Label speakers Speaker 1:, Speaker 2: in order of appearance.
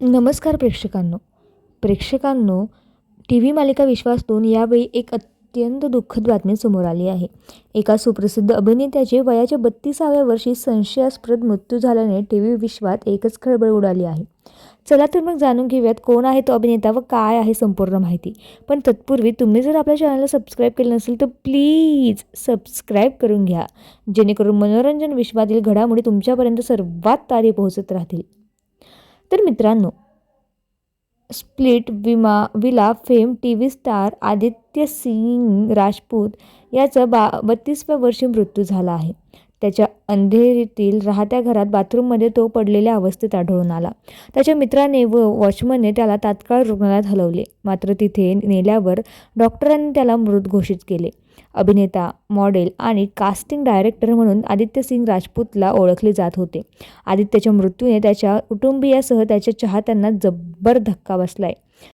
Speaker 1: नमस्कार प्रेक्षकांनो. प्रेक्षकांनो T V मालिका विश्वासतून यावेळी एक अत्यंत दुःखद बातमी समोर आली आहे. एका सुप्रसिद्ध अभिनेत्याचे वयाच्या बत्तीसाव्या वर्षी संशयास्पद मृत्यू झाल्याने टी व्ही विश्वात एकच खळबळ उडाली आहे. चला तर मग जाणून घेऊयात कोण आहे तो अभिनेता व काय आहे संपूर्ण माहिती. पण तत्पूर्वी तुम्ही जर आपल्या चॅनलला सबस्क्राईब केलं नसेल तर प्लीज सबस्क्राईब करून घ्या. जेणेकरून मनोरंजन विश्वातील घडामोडी तुमच्यापर्यंत सर्वात तारी पोहोचत राहतील. तर मित्रांनो Splitsvilla fame TV star Aditya Singh Rajput याचं बा बत्तीसव्या वर्षी मृत्यू झाला आहे. त्याच्या अंधेरीतील राहत्या घरात बाथरूममध्ये तो पडलेल्या अवस्थेत आढळून आला. त्याच्या मित्राने व वॉचमनने त्याला तात्काळ रुग्णालयात हलवले. मात्र तिथे नेल्यावर डॉक्टरांनी त्याला मृत घोषित केले. अभिनेता मॉडेल आणि कास्टिंग डायरेक्टर म्हणून आदित्य सिंग राजपूतला ओळखले जात होते. आदित्यच्या मृत्यूने त्याच्या कुटुंबियासह त्याच्या चाहत्यांना जब्बर धक्का बसलाय.